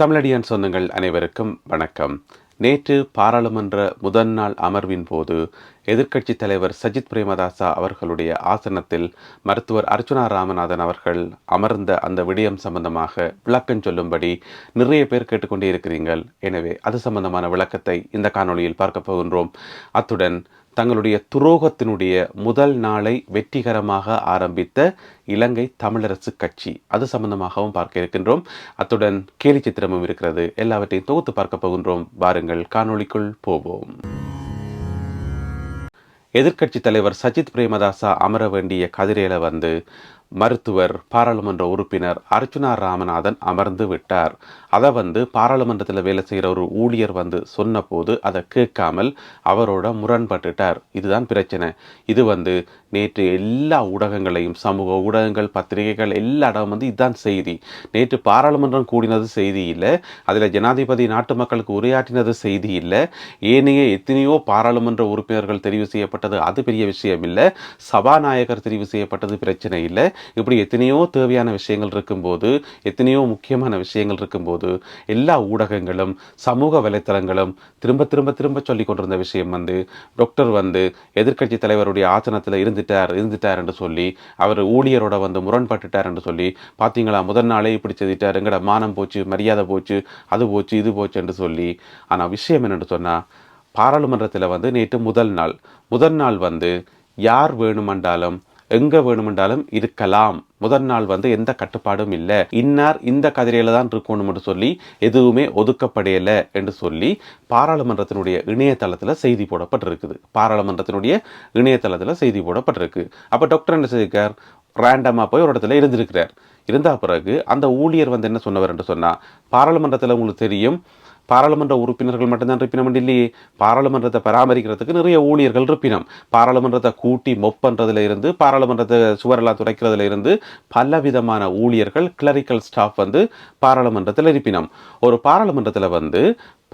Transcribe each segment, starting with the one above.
தமிழடியான் சொந்தங்கள் அனைவருக்கும் வணக்கம். நேற்று பாராளுமன்ற முதல் நாள் அமர்வின் போது எதிர்க்கட்சித் தலைவர் சஜித் பிரேமதாசா அவர்களுடைய ஆசனத்தில் மருத்துவர் அர்ச்சுனா ராமநாதன் அவர்கள் அமர்ந்த அந்த விடயம் சம்பந்தமாக விளக்கம் சொல்லும்படி நிறைய பேர் கேட்டுக்கொண்டே இருக்கிறீர்கள். எனவே அது சம்பந்தமான விளக்கத்தை இந்த காணொளியில் பார்க்க போகின்றோம். அத்துடன் தங்களுடைய துரோகத்தினுடைய முதல் நாளை வெற்றிகரமாக ஆரம்பித்த இலங்கை தமிழரசு கட்சி. அது சம்பந்தமாகவும் பார்க்க இருக்கின்றோம். அத்துடன் கேலி சித்திரமும் இருக்கிறது. எல்லாவற்றையும் தொகுத்து பார்க்க போகின்றோம். வாருங்கள் காணொளிக்குள் போவோம். எதிர்க்கட்சி தலைவர் சஜித் பிரேமதாசா அமர வேண்டிய கதிரையில் வந்து மருத்துவர் பாராளுமன்ற உறுப்பினர் அர்ச்சுனா ராமநாதன் அமர்ந்து விட்டார். அதை வந்து பாராளுமன்றத்தில் வேலை செய்கிற ஒரு ஊழியர் வந்து சொன்னபோது அதை கேட்காமல் அவரோட முரண்பட்டுட்டார். இதுதான் பிரச்சனை. இது வந்து நேற்று எல்லா ஊடகங்களையும் சமூக ஊடகங்கள் பத்திரிகைகள் எல்லா இடம் வந்து இதுதான் செய்தி. நேற்று பாராளுமன்றம் கூடினது செய்தி இல்லை அதில் ஜனாதிபதி நாட்டு மக்களுக்கு உரையாற்றினது செய்தி இல்லை. ஏனைய எத்தனையோ பாராளுமன்ற உறுப்பினர்கள் தெரிவு செய்யப்பட்டது அது பெரிய விஷயம் இல்லை. சபாநாயகர் தெரிவு செய்யப்பட்டது பிரச்சனை இல்லை. இப்படி எத்தனையோ தேவையான விஷயங்கள் இருக்கும்போது எத்தனையோ முக்கியமான விஷயங்கள் இருக்கும்போது எல்லா ஊடகங்களும் சமூக வலைத்தளங்களும் திரும்ப திரும்ப திரும்ப சொல்லி கொண்டிருந்த விஷயம் வந்து டாக்டர் வந்து எதிர்க்கட்சி தலைவருடைய ஆசனத்தில் இருந்துட்டார் இருந்துட்டார் என்று சொல்லி அவர் ஊழியரோட வந்து முரண்பட்டுட்டார் என்று சொல்லி பார்த்தீங்களா முதல் நாளே இப்படி செய்துட்டார் எங்கட மானம் போச்சு மரியாதை போச்சு அது போச்சு இது போச்சு என்று சொல்லி. ஆனால் விஷயம் என்னென்னு சொன்னால் பாராளுமன்றத்தில் வந்து நேற்று முதல் நாள் முதல் நாள் வந்து யார் வேணுமென்றாலும் எங்கே வேணுமென்றாலும் இருக்கலாம். முதல் நாள் வந்து எந்த கட்டுப்பாடும் இல்லை. இன்னார் இந்த கதிரையில தான் இருக்கணும்னு சொல்லி எதுவுமே ஒதுக்கப்படையலை என்று சொல்லி பாராளுமன்றத்தினுடைய இணையதளத்தில் செய்தி போடப்பட்டிருக்குது. பாராளுமன்றத்தினுடைய இணையதளத்தில் செய்தி போடப்பட்டிருக்கு. அப்போ டாக்டர் என்ன செய்திருக்கார்? ரேண்டமாக போய் ஒரு இடத்துல இருந்திருக்கிறார். இருந்தா பிறகு அந்த ஊழியர் வந்து என்ன சொன்னவர் என்று சொன்னால் பாராளுமன்றத்தில் உங்களுக்கு தெரியும் பாராளுமன்ற உறுப்பினர்கள் மட்டும்தான் இருப்பினம் இல்லையே. பாராளுமன்றத்தை பராமரிக்கிறதுக்கு நிறைய ஊழியர்கள் இருப்பினம். பாராளுமன்றத்தை கூட்டி மொப்பன்றதுல இருந்து பாராளுமன்றத்தை சுவரெல்லாம் துடைக்கிறதுல இருந்து பல விதமான ஊழியர்கள் கிளரிக்கல் ஸ்டாஃப் வந்து பாராளுமன்றத்தில் இருப்பினம். ஒரு பாராளுமன்றத்தில் வந்து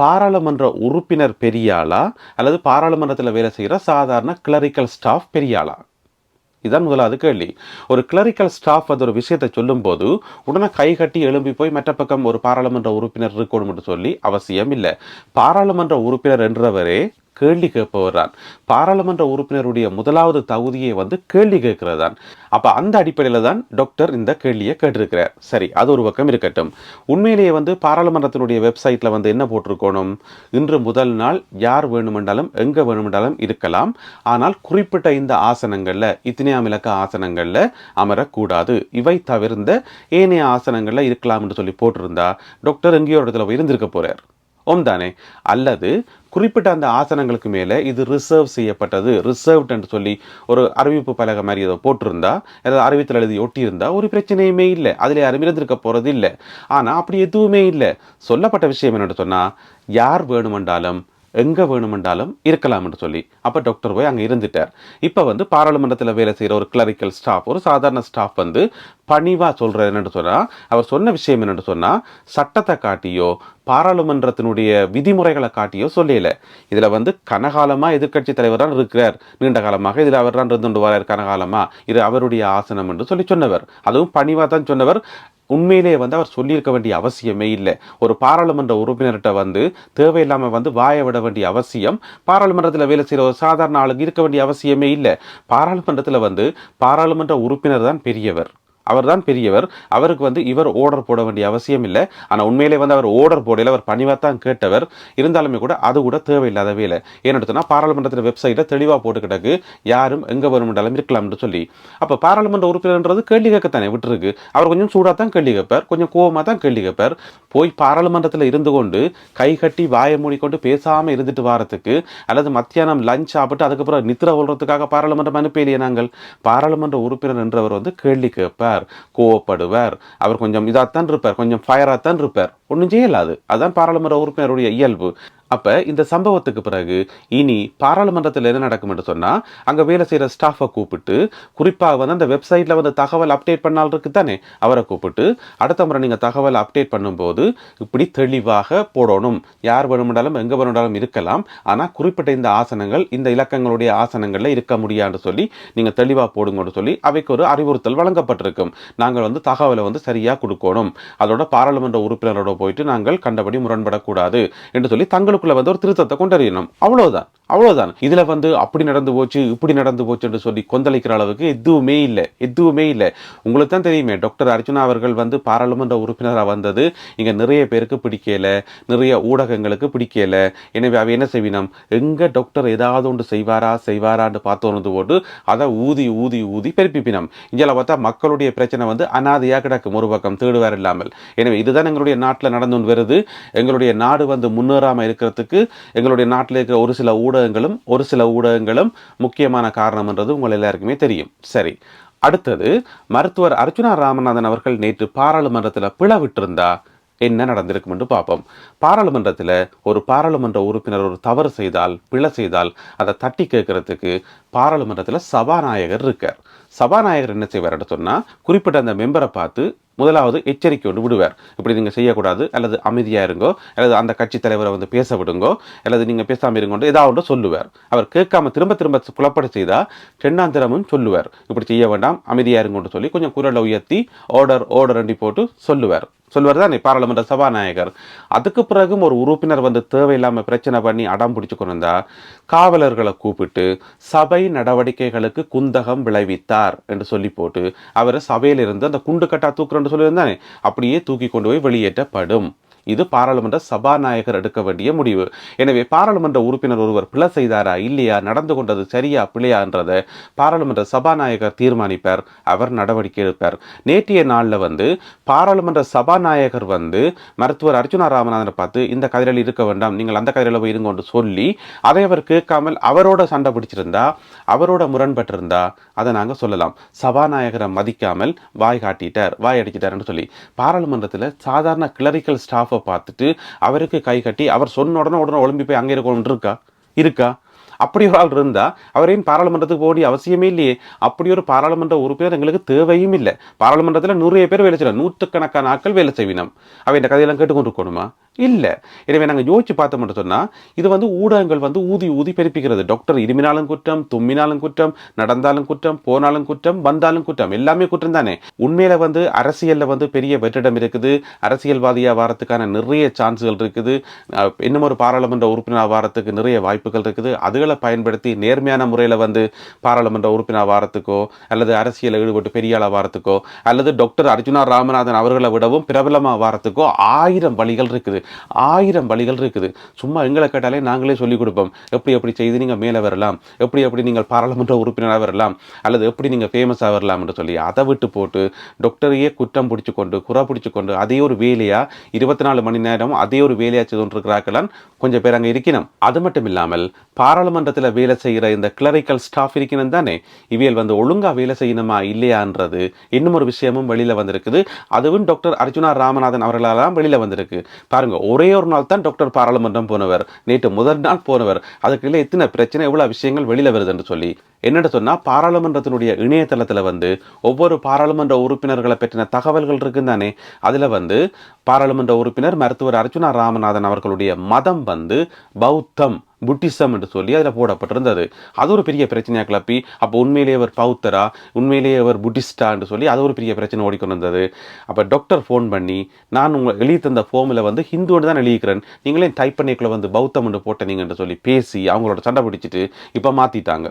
பாராளுமன்ற உறுப்பினர் பெரியாளா அல்லது பாராளுமன்றத்தில் வேலை செய்கிற சாதாரண கிளரிக்கல் ஸ்டாஃப் பெரியாளா? இதுதான் முதலாவது கேள்வி. ஒரு கிளரிக்கல் ஸ்டாஃப் அது ஒரு விஷயத்தை சொல்லும்போது உடனே கை கட்டி எழும்பி போய் மற்ற பக்கம் ஒரு பாராளுமன்ற உறுப்பினர் இருக்கணும் என்று சொல்லி அவசியம் இல்லை. பாராளுமன்ற உறுப்பினர் என்றவரே கேள்வி கேட்பவர் தான் பாராளுமன்ற உறுப்பினருடைய முதலாவது தகுதியை வந்து கேள்வி கேட்கிறது தான் அப்போ அந்த அடிப்படையில் தான் டாக்டர் இந்த கேள்வியை கேட்டிருக்கிறார். சரி அது ஒரு பக்கம் இருக்கட்டும். உண்மையிலேயே வந்து பாராளுமன்றத்தினுடைய வெப்சைட்டில் வந்து என்ன போட்டிருக்கணும்? இன்று முதல் நாள் யார் வேணுமென்றாலும் எங்கே வேணுமென்றாலும் இருக்கலாம். ஆனால் குறிப்பிட்ட இந்த ஆசனங்களில் இத்தனையாம் இலக்க ஆசனங்களில் அமரக்கூடாது. இவை தவிர்ந்த ஏனைய ஆசனங்களில் இருக்கலாம் என்று சொல்லி போட்டிருந்தா டாக்டர் எங்கேயோ ஒரு இடத்துல போய் இருந்திருக்க போகிறார் ஓம் தானே. அல்லது குறிப்பிட்ட அந்த ஆசனங்களுக்கு மேலே இது ரிசர்வ் செய்யப்பட்டது ரிசர்வ்ட் என்று சொல்லி ஒரு அறிவிப்பு பலகை மாதிரி ஏதோ போட்டிருந்தா ஏதாவது அறிவித்தல் எழுதி ஒட்டியிருந்தா ஒரு பிரச்சனையுமே இல்லை. அதில் யாரும் இருந்திருக்க போகிறது இல்லை. ஆனால் அப்படி எதுவுமே இல்லை. சொல்லப்பட்ட விஷயம் என்னென்னு சொன்னால் யார் வேணுமென்றாலும் எங்கே வேணுமென்றாலும் இருக்கலாம் என்று சொல்லி. அப்போ டாக்டர் போய் அங்கே இருந்துட்டார். இப்போ வந்து பாராளுமன்றத்தில் வேலை செய்கிற ஒரு கிளரிக்கல் ஸ்டாஃப் ஒரு சாதாரண ஸ்டாஃப் வந்து பணிவாக சொல்கிற என்னென்னு சொன்னால் அவர் சொன்ன விஷயம் என்னென்னு சொன்னால் சட்டத்தை காட்டியோ பாராளுமன்றத்தினுடைய விதிமுறைகளை காட்டியோ சொல்லல. இதில் வந்து கனகாலமாக எதிர்க்கட்சி தலைவர் தான் இருக்கிறார். நீண்ட காலமாக இதில் அவர் தான் இருந்து வரார் கனகாலமாக இது அவருடைய ஆசனம் என்று சொல்லி சொன்னவர். அதுவும் பணிவாக தான் சொன்னவர். உண்மையிலேயே வந்து அவர் சொல்லியிருக்க வேண்டிய அவசியமே இல்லை. ஒரு பாராளுமன்ற உறுப்பினர்கிட்ட வந்து தேவையில்லாமல் வந்து வாய விட வேண்டிய அவசியம் பாராளுமன்றத்தில் வேலை செய்கிற ஒரு சாதாரண ஆளுக்கு இருக்க வேண்டிய அவசியமே இல்லை. பாராளுமன்றத்தில் வந்து பாராளுமன்ற உறுப்பினர் தான் பெரியவர். அவர் தான் பெரியவர். அவருக்கு வந்து இவர் ஓர்டர் போட வேண்டிய அவசியம் இல்லை. ஆனால் உண்மையிலே வந்து அவர் ஓர்டர் போடையில் அவர் பணிவாக தான் கேட்டவர். இருந்தாலுமே கூட அது கூட தேவையில்லாத வேலை. ஏன்னு பாராளுமன்றத்தின் பாராளுமன்றத்தில் வெப்சைட்டில் தெளிவாக போட்டு கிடக்கு. யாரும் எங்கே வருமென்றாலும் இருக்கலாம்னு சொல்லி. அப்போ பாராளுமன்ற உறுப்பினர்ன்றது கேள்வி கேட்கத்தானே விட்டுருக்கு. அவர் கொஞ்சம் சூடாக தான் கேள்வி கேட்பார். கொஞ்சம் கோவமாக தான் கேள்வி கேட்பார். போய் பாராளுமன்றத்தில் இருந்து கொண்டு கை கட்டி வாயை மூடிக்கொண்டு பேசாமல் இருந்துட்டு வாரத்துக்கு அல்லது மத்தியானம் லஞ்ச் சாப்பிட்டு அதுக்கப்புறம் நித்திர கொள்றதுக்காக பாராளுமன்றம் அனுப்பலையே நாங்கள். பாராளுமன்ற உறுப்பினர் என்றவர் வந்து கேள்வி கேட்பார். கோவப்படுவார். அவர் கொஞ்சம் இதாகத்தான் இருப்பார் கொஞ்சம் ஃபயராகத்தான் இருப்பார். ஒன்றும் செய்யலாது அதுதான் பாராளுமன்ற உறுப்பினருடைய இயல்பு. அப்போ இந்த சம்பவத்துக்கு பிறகு இனி பாராளுமன்றத்தில் என்ன நடக்கும் என்று சொன்னால் அங்கே வேலை செய்கிற ஸ்டாஃபை கூப்பிட்டு குறிப்பாக வந்து அந்த வெப்சைட்டில் வந்து தகவல் அப்டேட் பண்ணால் இருக்குது தானே அவரை கூப்பிட்டு அடுத்த முறை நீங்கள் தகவல் அப்டேட் பண்ணும்போது இப்படி தெளிவாக போடணும். யார் வேணுமென்றாலும் எங்கே வேணுமென்றாலும் இருக்கலாம். ஆனால் குறிப்பிட்ட இந்த ஆசனங்கள் இந்த இலக்கங்களுடைய ஆசனங்களில் இருக்க முடியான்னு சொல்லி நீங்கள் தெளிவாக போடுங்கன்னு சொல்லி அவைக்கு ஒரு அறிவுறுத்தல் வழங்கப்பட்டிருக்கும். நாங்கள் வந்து தகவலை வந்து சரியாக கொடுக்கணும். அதோட பாராளுமன்ற உறுப்பினரோட போயிட்டு நாங்கள் கண்டபடி முரண்படக்கூடாது என்று சொல்லி தங்கள் தங்களுக்குள்ள வந்து ஒரு திருத்தத்தை கொண்டறியணும். அவ்வளவுதான். அவ்வளவுதான். இதுல வந்து அப்படி நடந்து போச்சு இப்படி நடந்து போச்சு என்று சொல்லி கொந்தளிக்கிற அளவுக்கு எதுவுமே இல்லை. எதுவுமே இல்லை. உங்களுக்கு தான் தெரியுமே டாக்டர் அர்ஜுனா அவர்கள் வந்து பாராளுமன்ற உறுப்பினராக வந்தது. இங்க நிறைய பேருக்கு பிடிக்கல. நிறைய ஊடகங்களுக்கு பிடிக்கல. எனவே அவ என்ன செய்வினம்? எங்க டாக்டர் ஏதாவது ஒன்று செய்வாரா செய்வாரான்னு பார்த்தோன்னு போட்டு அதை ஊதி ஊதி ஊதி பெருப்பிப்பினம். இங்கே பார்த்தா மக்களுடைய பிரச்சனை வந்து அனாதையாக கிடக்கும். ஒரு பக்கம் தேடுவார் இல்லாமல். எனவே இதுதான் எங்களுடைய நாட்டில் நடந்து வருது. எங்களுடைய நாடு வந்து முன்னேறாம இருக்கிறதுக்கு எங்களுடைய நாட்டில் இருக்கிற ஒரு சில ஊடகங்களும் ஒரு சில ஊடகங்களும் முக்கியமான காரணம்ன்றது உங்கள் எல்லாருக்குமே தெரியும். சரி அடுத்தது மருத்துவர் அர்ஜுனா ராமநாதன் அவர்கள் நேற்று பாராளுமன்றத்தில் பிளவிட்டிருந்தா என்ன நடந்திருக்கும் என்று பார்ப்போம். பாராளுமன்றத்தில் ஒரு பாராளுமன்ற உறுப்பினர் ஒரு தவறு செய்தால் பிழை செய்தால் அதை தட்டி கேட்கறதுக்கு பாராளுமன்றத்தில் சபாநாயகர் இருக்கார். சபாநாயகர் என்ன செய்வார் சொன்னால் குறிப்பிட்ட அந்த மெம்பரை பார்த்து முதலாவது எச்சரிக்கை ஒன்று விடுவார். இப்படி நீங்கள் செய்யக்கூடாது. அல்லது அமைதியாக இருங்கோ. அல்லது அந்த கட்சி தலைவரை வந்து பேச விடுங்கோ அல்லது நீங்கள் பேசாமல் இருங்கோ ஏதாவது ஒன்று சொல்லுவார். அவர் கேட்காம திரும்ப திரும்ப குழப்பட செய்தால் சென்னாந்திரமும் சொல்லுவார். இப்படி செய்ய வேண்டாம். அமைதியாக இருங்கன்னு சொல்லி கொஞ்சம் குரலை உயர்த்தி ஆர்டர் ஆர்டர் அண்டி போட்டு சொல்லுவார். சொல்வார் தானே பாராளுமன்ற சபாநாயகர். அதுக்கு பிறகும் ஒரு உறுப்பினர் வந்து தேவையில்லாமல் பிரச்சனை பண்ணி அடம் பிடிச்சு கொண்டிருந்தா காவலர்களை கூப்பிட்டு சபை நடவடிக்கைகளுக்கு குந்தகம் விளைவித்தார் என்று சொல்லி போட்டு அவரை சபையிலிருந்து அந்த குண்டு கட்டா தூக்குறேன்னு சொல்லியிருந்தானே அப்படியே தூக்கி கொண்டு போய் வெளியேற்றப்படும். இது பாராளுமன்ற சபாநாயகர் எடுக்க வேண்டிய முடிவு. எனவே பாராளுமன்ற உறுப்பினர் ஒருவர் பிழை செய்தாரா இல்லையா நடந்து கொண்டது சரியா பிழையான்றதை பாராளுமன்ற சபாநாயகர் தீர்மானிப்பார் அவர் நடவடிக்கை எடுப்பார். நேற்றைய நாளில் வந்து பாராளுமன்ற சபாநாயகர் வந்து மருத்துவர் அர்ஜுனா ராமநாதனை பார்த்து இந்த கதிரில் இருக்க வேண்டாம் நீங்கள் அந்த கதிரில் போய் இருங்க சொல்லி அதை அவர் கேட்காமல் அவரோட சண்டை பிடிச்சிருந்தா அவரோட முரண்பட்டிருந்தா அதை நாங்கள் சொல்லலாம். சபாநாயகரை மதிக்காமல் வாய் காட்டிட்டார் வாய் அடிச்சிட்டார்னு சொல்லி. பாராளுமன்றத்தில் சாதாரண கிளரிக்கல் ஸ்டாஃப் பார்த்துட்டு அவருக்கு கை கட்டி அவர் சொன்ன உடனே உடனே ஒளிம்பி போய் அங்கே இருக்கணும் இருக்கா? இருக்கா? அப்படி ஒரு ஆள் இருந்தா அவரையும் பாராளுமன்றத்துக்கு போக வேண்டிய அவசியமே இல்லையே. அப்படி ஒரு பாராளுமன்ற உறுப்பினர் எங்களுக்கு தேவையும் இல்லை. பாராளுமன்றத்தில் நூறு பேர் வேலை செய்யலாம். நூற்றுக்கணக்கான ஆட்கள் வேலை செய்வினம் அவை இந்த கதையெல்லாம் கேட்டுக்கொண்டு இருக்கணுமா இல்லை. எனவே நாங்கள் யோசிச்சு பார்த்தோம்னு சொன்னால் இது வந்து ஊடகங்கள் வந்து ஊதி ஊதி பெருப்பிக்கிறது. டாக்டர் இருமினாலும் குற்றம் தும்மினாலும் குற்றம் நடந்தாலும் குற்றம் போனாலும் குற்றம் வந்தாலும் குற்றம் எல்லாமே குற்றம் தானே. உண்மையில் வந்து அரசியலில் வந்து பெரிய வெற்றிடம் இருக்குது. அரசியல்வாதியாக வாரத்துக்கான நிறைய சான்ஸுகள் இருக்குது. இன்னும் ஒரு பாராளுமன்ற உறுப்பினர் வாரத்துக்கு நிறைய வாய்ப்புகள் இருக்குது. அதுகளை பயன்படுத்தி நேர்மையான முறையில் வந்து பாராளுமன்ற உறுப்பினர் வாரத்துக்கோ அல்லது அரசியலில் ஈடுபட்டு பெரிய வாரத்துக்கோ அல்லது டாக்டர் அர்ஜுனா ராமநாதன் அவர்களை விடவும் பிரபலமாக வாரத்துக்கோ ஆயிரம் வழிகள் இருக்குது. ஆயிரம் வழிகள் இருக்குது. சும்மா எங்களை கேட்டாலே நாங்களே சொல்லிக் கொடுப்போம். எப்படி எப்படி செய்து நீங்கள் மேலே வரலாம்? எப்படி எப்படி நீங்கள் பாராளுமன்ற உறுப்பினராக வரலாம்? அல்லது எப்படி நீங்கள் ஃபேமஸாக வரலாம் என்று சொல்லி அதை விட்டு போட்டு டாக்டரையே குற்றம் பிடிச்சி கொண்டு குறை பிடிச்சி கொண்டு அதே ஒரு வேலையாக இருபத்தி நாலு மணி நேரம் அதே ஒரு வேலையாக செய்து கொண்டிருக்கிறார்களான் கொஞ்சம் பேர் அங்கே இருக்கணும். அது மட்டும் இல்லாமல் பாராளுமன்றத்தில் வேலை செய்கிற இந்த கிளரிக்கல் ஸ்டாஃப் இருக்கணும் தானே? இவியல் வந்து ஒழுங்காக வேலை செய்யணுமா இல்லையான்றது இன்னும் ஒரு விஷயமும் வெளியில் வந்திருக்குது. அதுவும் டாக்டர் அர்ஜுனா ராமநாதன் அவர்களாலாம் வெளியில் வந்திருக்கு. பாருங்க ஒரே ஒரு நாள் தான் டாக்டர் பாராளுமன்றம் போனவர். நேற்று முதல் நாள் போனவர். அதுக்குள்ள எத்தனை பிரச்சனை எவ்வளோ விஷயங்கள் வெளியில் வருதுன்னு சொல்லி. என்னென்னு சொன்னால் பாராளுமன்றத்தினுடைய இணையதளத்தில் வந்து ஒவ்வொரு பாராளுமன்ற உறுப்பினர்களை பற்றின தகவல்கள் இருக்குன்னு தானே. அதில் வந்து பாராளுமன்ற உறுப்பினர் மருத்துவர் அர்ஜுனா ராமநாதன் அவர்களுடைய மதம் வந்து பௌத்தம். புத்திசம் என்று சொல்லி அதில் போடப்பட்டிருந்தது. அது ஒரு பெரிய பிரச்சனையாக கிளப்பி அப்போ உண்மையிலேயே அவர் பௌத்தரா உண்மையிலேயே அவர் புத்திஸ்டா என்று சொல்லி அது ஒரு பெரிய பிரச்சனை ஓடிக்கொண்டிருந்தது. அப்போ டாக்டர் ஃபோன் பண்ணி நான் உங்களை எழுதி தந்த ஃபோமில் வந்து ஹிந்துன்னு தான் எழுதிக்கிறேன் நீங்களே டைப் பண்ணிக்குள்ளே வந்து பௌத்தம் என்று போட்டனீங்கன்னு சொல்லி பேசி அவங்களோட சண்டை பிடிச்சிட்டு இப்போ மாற்றிட்டாங்க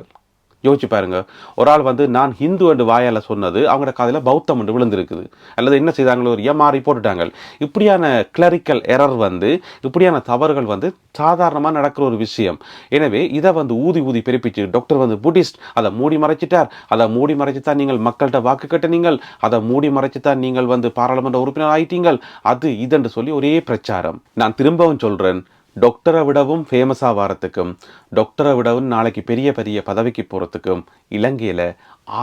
யோசிச்சு பாருங்க. ஒரு ஆள் வந்து நான் ஹிந்து என்று வாயால் சொன்னது அவங்களோட காதில் பௌத்தம் என்று விழுந்திருக்குது. அல்லது என்ன செய்தாங்களோ ஒரு ஏமாறி போட்டுட்டாங்க. இப்படியான கிளரிக்கல் எரர் வந்து இப்படியான தவறுகள் வந்து சாதாரணமாக நடக்கிற ஒரு விஷயம். எனவே இதை வந்து ஊதி ஊதி பிறப்பிச்சு டாக்டர் வந்து புத்திஸ்ட் அதை மூடி மறைச்சிட்டார். அதை மூடி மறைச்சு தான் நீங்கள் மக்கள்கிட்ட வாக்கு கட்டினீங்கள். அதை மூடி மறைச்சு தான் நீங்கள் வந்து பாராளுமன்ற உறுப்பினர் ஆயிட்டீங்கள். அது இதென்று சொல்லி ஒரே பிரச்சாரம். நான் திரும்பவும் சொல்கிறேன் டாக்டரை விடவும் ஃபேமஸாக வரத்துக்கும் டாக்டரை விடவும் நாளைக்கு பெரிய பெரிய பதவிக்கு போகிறதுக்கும் இலங்கையில்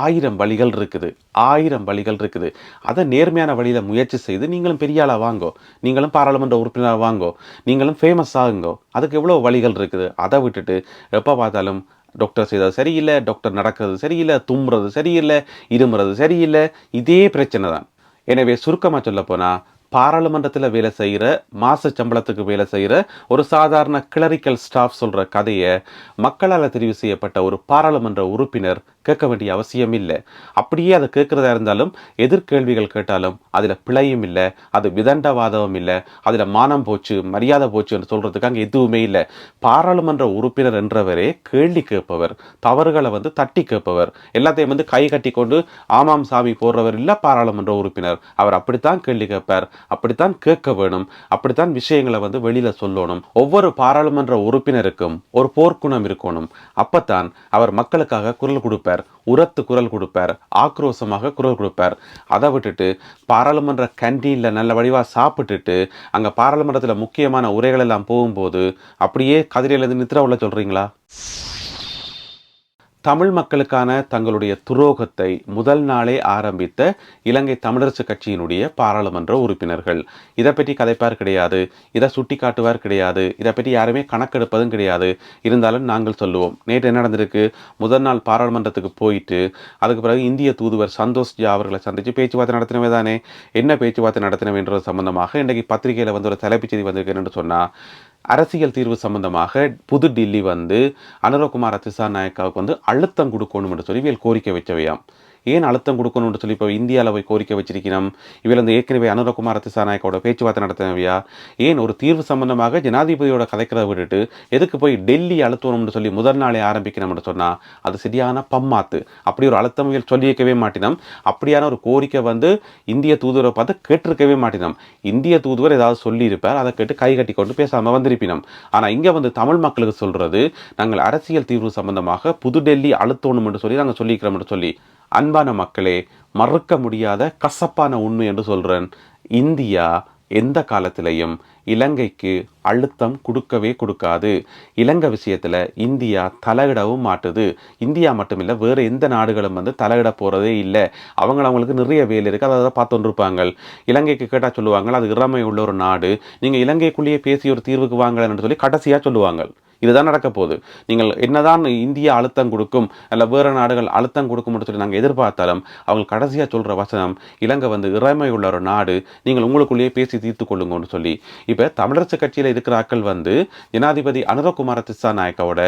ஆயிரம் வழிகள் இருக்குது. ஆயிரம் வழிகள் இருக்குது. அதை நேர்மையான வழியில் முயற்சி செய்து நீங்களும் பெரிய ஆளாக வாங்கோ. நீங்களும் பாராளுமன்ற உறுப்பினராக வாங்கோ. நீங்களும் ஃபேமஸ் ஆகுங்கோ. அதுக்கு எவ்வளோ வழிகள் இருக்குது? அதை விட்டுட்டு எப்போ பார்த்தாலும் டாக்டர் செய்தது சரியில்லை டாக்டர் நடக்கிறது சரியில்லை தும்புறது சரியில்லை இருமுறது சரியில்லை. இதே பிரச்சனை தான். எனவே சுருக்கமாக சொல்ல போனால் பாராளுமன்றத்தில் வேலை செய்கிற மாச சம்பளத்துக்கு வேலை செய்கிற ஒரு சாதாரண கிளரிக்கல் ஸ்டாஃப் சொல்கிற கதையை மக்களால் தெரிவு செய்யப்பட்ட ஒரு பாராளுமன்ற உறுப்பினர் கேட்க வேண்டிய அவசியம் இல்லை. அப்படியே அதை கேட்குறதா இருந்தாலும் எதிர்கேள்விகள் கேட்டாலும் அதில் பிழையும் இல்லை அது விதண்டவாதமும் இல்லை அதில் மானம் போச்சு மரியாதை போச்சு என்று சொல்கிறதுக்கு அங்கே எதுவுமே இல்லை. பாராளுமன்ற உறுப்பினர் என்றவரே கேள்வி கேட்பவர் தவறுகளை வந்து தட்டி கேட்பவர். எல்லாத்தையும் வந்து கை கட்டி கொண்டு ஆமாம் சாமி போடுறவர் இல்லை பாராளுமன்ற உறுப்பினர். அவர் அப்படித்தான் கேள்வி கேட்பார் அப்படித்தான் கேட்க வேணும் அப்படித்தான் விஷயங்களை வந்து வெளியில் சொல்லணும். ஒவ்வொரு பாராளுமன்ற உறுப்பினருக்கும் ஒரு போர்க்குணம் இருக்கணும். அப்பத்தான் அவர் மக்களுக்காக குரல் கொடுப்பார். உரத்து குரல் கொடுப்பார் ஆக்ரோஷமாக குரல் கொடுப்பார். அதை விட்டுட்டு பாராளுமன்ற கேன்டீனில் நல்ல வடிவாக சாப்பிட்டுட்டு அங்கே பாராளுமன்றத்தில் முக்கியமான உரைகள் எல்லாம் போகும்போது அப்படியே கதிரையிலேருந்து நித்ரா உள்ள சொல்கிறீங்களா தமிழ் மக்களுக்கான தங்களுடைய துரோகத்தை முதல் நாளே ஆரம்பித்த இலங்கை தமிழரசு கட்சியினுடைய பாராளுமன்ற உறுப்பினர்கள். இதை பற்றி கதைப்பார் கிடையாது இதை சுட்டி காட்டுவார் கிடையாது இதை பற்றி யாருமே கணக்கெடுப்பதும் கிடையாது. இருந்தாலும் நாங்கள் சொல்லுவோம் நேற்று என்ன நடந்திருக்கு? முதல் நாள் பாராளுமன்றத்துக்கு போயிட்டு அதுக்கு பிறகு இந்திய தூதுவர் சந்தோஷ் ஜா அவர்களை சந்தித்து பேச்சுவார்த்தை நடத்தினவே தானே என்ன பேச்சுவார்த்தை நடத்தினவேன்றது சம்பந்தமாக இன்றைக்கு பத்திரிகையில் வந்து ஒரு தலைப்புச் செய்தி வந்திருக்குன்னு சொன்னால் அரசியல் தீர்வு சம்பந்தமாக புது டில்லி வந்து அனுரகுமார் திசாநாயக்காவுக்கு வந்து அழுத்தம் கொடுக்கணும் என்று சொல்லி கோரிக்கை வச்சவையாம் ஏன் அழுத்தம் கொடுக்கணும்னு சொல்லி இப்போ இந்தியாவில் போய் கோரிக்கை வச்சிருக்கிறோம் இவள் வந்து ஏற்கனவே அனுரகுமார் திசாநாயக்கோட பேச்சுவார்த்தை நடத்தினவையா? ஏன் ஒரு தீர்வு சம்பந்தமாக ஜனாதிபதியோட கதைக்கிறத விட்டுட்டு எதுக்கு போய் டெல்லி அழுத்தணும்னு சொல்லி முதல் நாளே ஆரம்பிக்கணும்னு சொன்னால் அது சரியான பம்மாத்து. அப்படி ஒரு அழுத்தம் சொல்லியிருக்கவே மாட்டினோம். அப்படியான ஒரு கோரிக்கை வந்து இந்திய தூதுவரை பார்த்து கேட்டிருக்கவே மாட்டினோம். இந்திய தூதுவர் ஏதாவது சொல்லியிருப்பார் அதை கேட்டு கை கட்டி கொண்டு பேசாமல் வந்திருப்பினோம். ஆனால் இங்கே வந்து தமிழ் மக்களுக்கு சொல்கிறது நாங்கள் அரசியல் தீர்வு சம்பந்தமாக புது டெல்லி அழுத்தணும் என்று சொல்லி நாங்கள் சொல்லிக்கிறோம் என்று சொல்லி அன்பான மக்களே மறுக்க முடியாத கசப்பான உண்மை என்று சொல்கிறேன் இந்தியா எந்த காலத்திலையும் இலங்கைக்கு அழுத்தம் கொடுக்கவே கொடுக்காது. இலங்கை விஷயத்தில் இந்தியா தலையிடவும் மாட்டுது. இந்தியா மட்டுமில்லை வேறு எந்த நாடுகளும் வந்து தலையிட போகிறதே இல்லை. அவங்க அவங்களுக்கு நிறைய வேலை இருக்குது அதை பார்த்துருப்பாங்க இலங்கைக்கு கேட்டால் சொல்லுவாங்க அது இறமை உள்ள ஒரு நாடு. நீங்கள் இலங்கைக்குள்ளேயே பேசி ஒரு தீர்வுக்கு வாங்கலன்னு சொல்லி கடைசியாக சொல்லுவாங்க. இதுதான் நடக்க போகுது. நீங்கள் என்னதான் இந்தியா அழுத்தம் கொடுக்கும் அல்ல வேறு நாடுகள் அழுத்தம் கொடுக்கும்னு சொல்லி நாங்கள் எதிர்பார்த்தாலும் அவங்க கடைசியாக சொல்கிற வசனம் இலங்கை வந்து இறைமை உள்ள ஒரு நாடு நீங்கள் உங்களுக்குள்ளேயே பேசி தீர்த்து கொள்ளுங்கன்னு சொல்லி. இப்போ தமிழரசு கட்சியில் இருக்கிற ஆக்கள் வந்து ஜனாதிபதி அனுரகுமார திசாநாயக்காவோட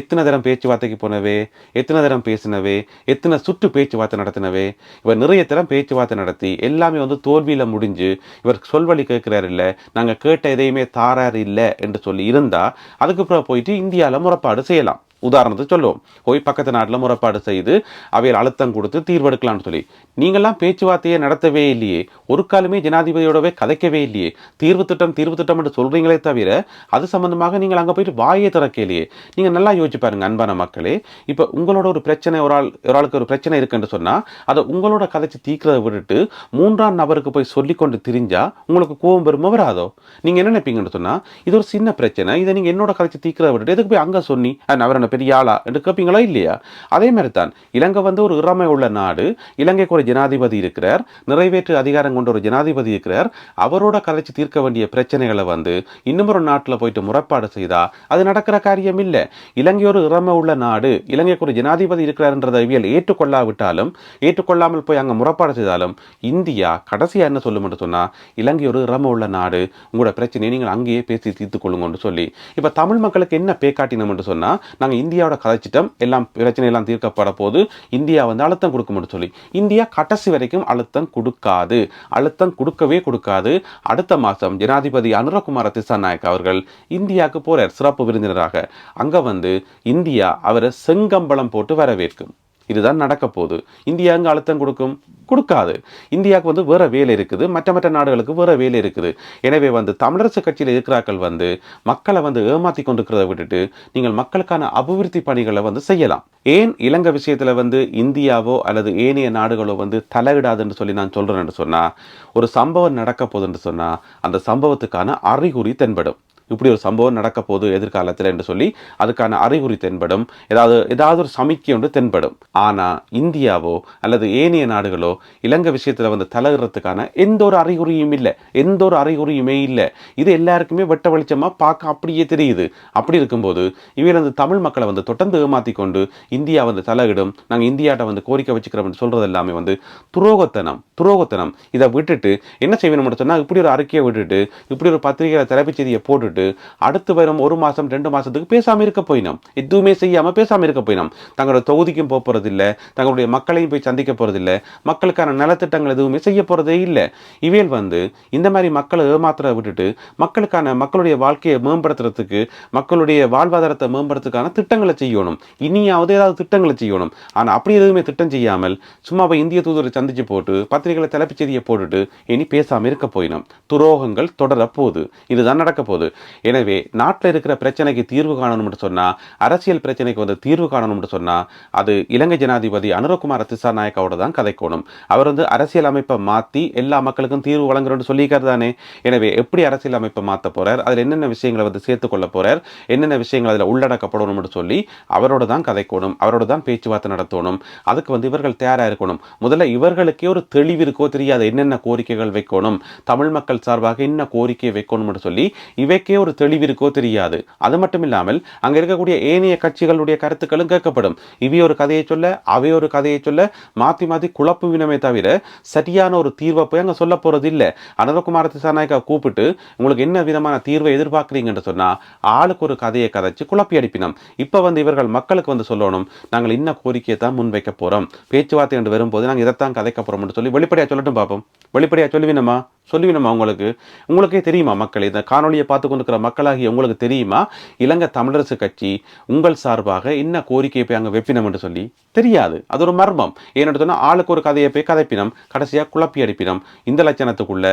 எத்தனை தரம் பேச்சுவார்த்தைக்கு போனவே எத்தனை தரம் பேசினவே எத்தனை சுற்று பேச்சுவார்த்தை நடத்தினவே இவர் நிறைய தரம் பேச்சுவார்த்தை நடத்தி எல்லாமே வந்து தோல்வியில் முடிஞ்சு இவர் சொல்வழி கேட்கிறார் இல்லை நாங்கள் கேட்ட எதையுமே தாரார் இல்லை என்று சொல்லி இருந்தால் அதுக்கு பிறகு போயிட்டு இந்தியாவில் முறைப்பாடு செய்யலாம். உதாரணத்துக்கு சொல்லுவோம். போய் பக்கத்து நாட்டில் முறைப்பாடு செய்து அவையில் அழுத்தம் கொடுத்து தீர்வெடுக்கலாம்னு சொல்லி. நீங்கள்லாம் பேச்சுவார்த்தையை நடத்தவே இல்லையே. ஒரு காலமே ஜனாதிபதியோடவே கதைக்கவே இல்லையே. தீர்வு திட்டம் தீர்வு திட்டம் என்று சொல்கிறீங்களே தவிர அது சம்பந்தமாக நீங்கள் அங்கே போயிட்டு வாயை திறக்கலையே நீங்கள் நல்லா யோசிச்சு பாருங்கள் அன்பான மக்களே. இப்போ உங்களோட ஒரு பிரச்சனை ஒரு ஆள் ஒரு ஆளுக்கு ஒரு பிரச்சனை இருக்குன்னு சொன்னால் அதை உங்களோட கதைச்சு தீக்கிறத விட்டுட்டு மூன்றாம் நபருக்கு போய் சொல்லிக்கொண்டு திரிஞ்சா உங்களுக்கு கோபம் பெருமை வராதோ? நீங்கள் என்ன நினைப்பீங்கன்னு சொன்னால் இது ஒரு சின்ன பிரச்சனை. இதை நீங்கள் என்னோட கதைச்சு தீக்கிறத விட்டுட்டு எதுக்கு போய் அங்கே சொன்னி? அவர் என்ன பெரிய ஆளா என்று கேட்பீங்களா இல்லையா? அதே மாதிரி தான் இலங்கை வந்து ஒரு இறமை உள்ள நாடு இலங்கைக்கு ஒரு ஜனாதிபதி இருக்கிறார் நிறைவேற்று அதிகாரம் கொண்ட ஒரு ஜனாதிபதி இருக்கிறார் அவரோட கதைச்சு தீர்க்க வேண்டிய பிரச்சனைகளை வந்து இன்னும் ஒரு நாட்டில் போயிட்டு முறைப்பாடு செய்தா அது நடக்கிற காரியம் இல்லை. இலங்கை ஒரு இறமை உள்ள நாடு இலங்கைக்கு ஒரு ஜனாதிபதி இருக்கிறார்ன்றதை இவியல் ஏற்றுக்கொள்ளாவிட்டாலும் ஏற்றுக்கொள்ளாமல் போய் அங்கே முறைப்பாடு செய்தாலும் இந்தியா கடைசியாக என்ன சொல்லும் என்று சொன்னால் இலங்கை ஒரு இறமை உள்ள நாடு உங்களோட பிரச்சனையை நீங்கள் அங்கேயே பேசி தீர்த்து கொள்ளுங்கன்னு சொல்லி. இப்போ தமிழ் மக்களுக்கு என்ன பேக்காட்டினோம் என்று சொன்னால் நாங்கள் இந்தியாவோட கதைச்சிட்டம் எல்லாம் பிரச்சனை எல்லாம் தீர்க்கப்பட போது இந்தியா வந்து அழுத்தம் கொடுக்கும்னு சொல்லி. இந்தியா கடைசி வரைக்கும் அழுத்தம் கொடுக்காது. அழுத்தம் கொடுக்கவே கொடுக்காது. அடுத்த மாதம் ஜனாதிபதி அனுரகுமார திசாநாயக் அவர்கள் இந்தியாவுக்கு போகிறார் சிறப்பு விருந்தினராக. அங்கே வந்து இந்தியா அவரை செங்கம்பளம் போட்டு வரவேற்கும். இதுதான் நடக்க போகுது. இந்தியா அங்கே அழுத்தம் கொடுக்கும்? கொடுக்காது. இந்தியாவுக்கு வந்து வேற வேலை இருக்குது. மற்ற மற்ற நாடுகளுக்கு வேற வேலை இருக்குது. எனவே வந்து தமிழரசு கட்சியில் இருக்கிறார்கள் வந்து மக்களை வந்து ஏமாத்தி கொண்டிருக்கிறத விட்டுட்டு நீங்கள் மக்களுக்கான அபிவிருத்தி பணிகளை வந்து செய்யலாம். ஏன் இலங்கை விஷயத்தில் வந்து இந்தியாவோ அல்லது ஏனைய நாடுகளோ வந்து தலையிடாதுன்னு சொல்லி நான் சொல்கிறேன்னு சொன்னால் ஒரு சம்பவம் நடக்க போகுதுன்னு சொன்னால் அந்த சம்பவத்துக்கான அறிகுறி தென்படும். இப்படி ஒரு சம்பவம் நடக்க போகுது எதிர்காலத்தில் என்று சொல்லி அதுக்கான அறிகுறி தென்படும். ஏதாவது ஏதாவது ஒரு சமிக்கை ஒன்று தென்படும். ஆனால் இந்தியாவோ அல்லது ஏனைய நாடுகளோ இலங்கை விஷயத்தில் வந்து தலகிறதுக்கான எந்த ஒரு அறிகுறியும் இல்லை. எந்த ஒரு அறிகுறியுமே இல்லை. இது எல்லாருக்குமே வெட்ட வெளிச்சமாக பார்க்க அப்படியே தெரியுது. அப்படி இருக்கும்போது இவையில் வந்து தமிழ் மக்களை வந்து தொடர்ந்து ஏமாற்றி கொண்டு இந்தியா வந்து தலையிடும் நாங்கள் இந்தியாட்ட வந்து கோரிக்கை வச்சுக்கிறோம்னு சொல்கிறது எல்லாமே வந்து துரோகத்தனம் துரோகத்தனம். இதை விட்டுட்டு என்ன செய்யணும்னு சொன்னால் இப்படி ஒரு அறிக்கையை விட்டுட்டு இப்படி ஒரு பத்திரிகையில் தலைப்புச் செய்தியை போட்டுட்டு போட்டு அடுத்து வரும் ஒரு மாதம் ரெண்டு மாதத்துக்கு பேசாமல் இருக்க போயினோம். எதுவுமே செய்யாமல் பேசாமல் இருக்க போயினோம். தங்களோட தொகுதிக்கும் போக போகிறதில்ல தங்களுடைய மக்களையும் போய் சந்திக்க போகிறதில்ல மக்களுக்கான நலத்திட்டங்கள் எதுவுமே செய்ய போகிறதே இல்லை. இவையில் வந்து இந்த மாதிரி மக்களை ஏமாத்திர விட்டுட்டு மக்களுக்கான மக்களுடைய வாழ்க்கையை மேம்படுத்துறதுக்கு மக்களுடைய வாழ்வாதாரத்தை மேம்படுத்துறதுக்கான திட்டங்களை செய்யணும். இனியாவது ஏதாவது திட்டங்களை செய்யணும். ஆனால் அப்படி எதுவுமே திட்டம் செய்யாமல் சும்மா போய் இந்திய தூதரை சந்திச்சு போட்டு பத்திரிகைகளை தலைப்புச் செய்தியை போட்டுட்டு இனி பேசாம இருக்க போயினோம். துரோகங்கள் தொடரப்போகுது. இதுதான் நடக்க போகுது. எனவே நாட்டில் இருக்கிற பிரச்சனைக்கு தீர்வு காணணும்னு சொன்னால் அரசியல் பிரச்சனைக்கு வந்து தீர்வு காணணும்னு சொன்னால் அது இலங்கை ஜனாதிபதி அனுரகுமார் திசாநாயக்காவோட தான் கதைக்கணும். அவர் வந்து அரசியல் அமைப்பை மாற்றி எல்லா மக்களுக்கும் தீர்வு வழங்குறோம்னு சொல்லியிருக்காரு தானே. எனவே எப்படி அரசியல் அமைப்பை மாற்ற போகிறார் அதில் என்னென்ன விஷயங்களை வந்து சேர்த்துக்கொள்ள கொள்ள என்னென்ன விஷயங்கள் அதில் உள்ளடக்கப்படணும்னு சொல்லி அவரோட தான் கதைக்கணும் அவரோட தான் பேச்சுவார்த்தை நடத்தணும். அதுக்கு வந்து இவர்கள் தயாராக இருக்கணும். முதல்ல இவர்களுக்கே ஒரு தெளிவு இருக்கோ தெரியாது என்னென்ன கோரிக்கைகள் வைக்கணும் தமிழ் மக்கள் சார்பாக என்ன கோரிக்கை வைக்கணும்னு சொல்லி இவைக்கே ஒரு தெளிவு இருக்கோ தெரியாது. அது மட்டும் இல்லாமல் அங்க இருக்கக்கூடிய ஏனைய கட்சிகளுடைய கருத்துக்களும் கேட்கப்படும். இவை ஒரு கதையை சொல்ல அவை ஒரு கதையை சொல்ல மாத்தி மாத்தி குழப்புவினமே தவிர சரியான ஒரு தீர்வை போய் அங்க சொல்ல போகிறது இல்லை அனந்தகுமார திசாநாயக்கா கூப்பிட்டு உங்களுக்கு என்ன விதமான தீர்வை எதிர்பார்க்குறீங்கன்னு சொன்னா ஆளுக்கு ஒரு கதையை கதைச்சு குழப்பி அடிப்பினோம். இப்ப வந்து இவர்கள் மக்களுக்கு வந்து சொல்லணும் நாங்கள் இன்ன கோரிக்கையை தான் முன்வைக்க போறோம். பேச்சுவார்த்தை என்று வரும்போது நாங்கள் இதைத்தான் கதைக்க போறோம்னு சொல்லி வெளிப்படையா சொல்லட்டும் பார்ப்போம் வெளிப்படையா சொல்லுவீனமா? சொல்லிவிடும் உங்களுக்கு? உங்களுக்கே தெரியுமா மக்கள் இந்த காணொலியை பார்த்து கொண்டிருக்கிற மக்களாகி உங்களுக்கு தெரியுமா? இலங்கை தமிழரசு கட்சி உங்கள் சார்பாக என்ன கோரிக்கையை போய் அங்கே வெப்பினம் என்று சொல்லி? தெரியாது. அது ஒரு மர்மம். ஏன்னு சொன்னால் ஆளுக்கு ஒரு கதையை போய் கதைப்பினம் கடைசியாக குழப்பி அடிப்பினம். இந்த லட்சணத்துக்குள்ள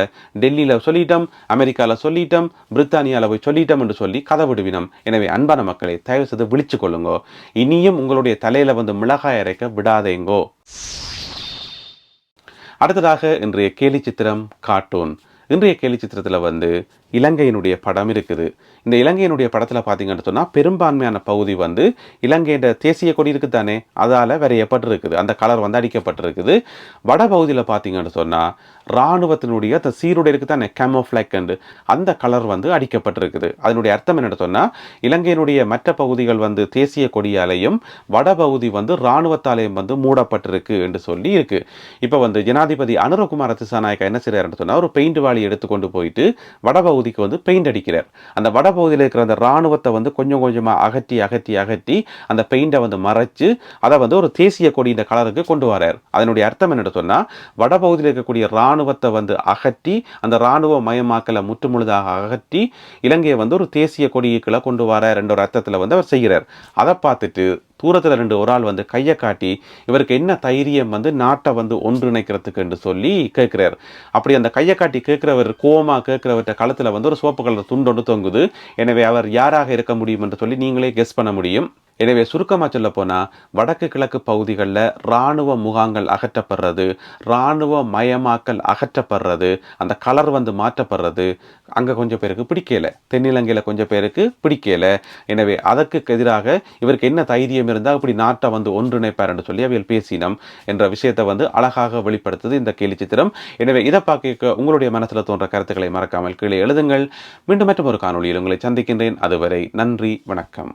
டெல்லியில் சொல்லிட்டோம் அமெரிக்காவில் சொல்லிட்டோம் பிரித்தானியாவில் போய் சொல்லிட்டோம் என்று சொல்லி கதை விடுவினம். எனவே அன்பான மக்களை தயவு செய்து விழிச்சு கொள்ளுங்கோ. இனியும் உங்களுடைய தலையில் வந்து மிளகாய் அரைக்க விடாதேங்கோ. அடுத்ததாக இன்றைய கேலி சித்திரம் கார்ட்டூன் இன்றைய கேலி சித்திரத்தில் வந்து இலங்கையினுடைய படம் இருக்குது. இந்த இலங்கையினுடைய படத்தில் பார்த்தீங்கன்னு சொன்னால் பெரும்பான்மையான பகுதி வந்து இலங்கையோட தேசிய கொடி இருக்குது தானே அதால் வரையப்பட்டிருக்குது அந்த கலர் வந்து அடிக்கப்பட்டிருக்குது. வட பகுதியில் பார்த்தீங்கன்னு சொன்னால் இராணுவத்தினுடைய அந்த சீருடை இருக்குது தானே கேமோ கேமோஃப்ளாக் அந்த கலர் வந்து அடிக்கப்பட்டிருக்குது. அதனுடைய அர்த்தம் என்னன்னு சொன்னால் இலங்கையினுடைய மற்ற பகுதிகள் வந்து தேசிய கொடியாலையும் வட பகுதி வந்து இராணுவத்தாலையும் வந்து மூடப்பட்டிருக்கு என்று சொல்லி இருக்கு. இப்போ வந்து ஜனாதிபதி அனுரகுமார திசாநாயக்கா என்ன செய்கிறாருன்னு சொன்னால் ஒரு பெயிண்ட் வாளி எடுத்துக்கொண்டு போயிட்டு வடபகுதிக்கு வந்து பெயிண்ட் அடிக்கிறார். அந்த வடபகுதியில் இருக்கிற அந்த இராணுவத்தை வந்து கொஞ்சம் கொஞ்சமாக அகற்றி அகற்றி அகற்றி அந்த பெயிண்டை வந்து மறைச்சு அதை வந்து ஒரு தேசிய கொடி இந்த கலருக்கு கொண்டு வரார். அதனுடைய அர்த்தம் என்னென்னு சொன்னால் வடபகுதியில் இருக்கக்கூடிய இராணுவத்தை வந்து அகற்றி அந்த இராணுவ மயமாக்கலை முற்றுமுழுதாக அகற்றி இலங்கையை வந்து ஒரு தேசிய கொடியை கொண்டு வரார் என்ற ஒரு அர்த்தத்தில் வந்து அவர் செய்கிறார். அதை பார்த்துட்டு தூரத்தில் ரெண்டு ஒரு ஆள் வந்து கையை காட்டி இவருக்கு என்ன தைரியம் வந்து நாட்டை வந்து ஒன்றிணைக்கிறதுக்கு? என்று சொல்லி கேட்குறார். அப்படி அந்த கையை காட்டி கேட்குறவர் கோமா கேட்குறவர்கிட்ட களத்தில் வந்து ஒரு சோப்பு கலர் துண்டொன்று தொங்குது. எனவே அவர் யாராக இருக்க முடியும்? என்று சொல்லி நீங்களே கெஸ் பண்ண முடியும். எனவே சுருக்கமாக சொல்ல போனால் வடக்கு கிழக்கு பகுதிகளில் இராணுவ முகாங்கள் அகற்றப்படுறது இராணுவ மயமாக்கல் அகற்றப்படுறது அந்த கலர் வந்து மாற்றப்படுறது அங்கே கொஞ்சம் பேருக்கு பிடிக்கல. தென்னிலங்கையில் கொஞ்சம் பேருக்கு பிடிக்கல. எனவே அதற்கு எதிராக இவருக்கு என்ன தைரியம் இருந்தால் இப்படி நாட்டை வந்து ஒன்றிணைப்பார் என்று சொல்லி அவையில் பேசினோம் என்ற விஷயத்தை வந்து அழகாக வெளிப்படுத்துது இந்த கேலி சித்திரம். எனவே இதை பார்க்க உங்களுடைய மனசில் தோன்ற கருத்துக்களை மறக்காமல் கீழே எழுதுங்கள். மீண்டும் மற்றும் ஒரு காணொலியில் உங்களை சந்திக்கின்றேன். அதுவரை நன்றி வணக்கம்.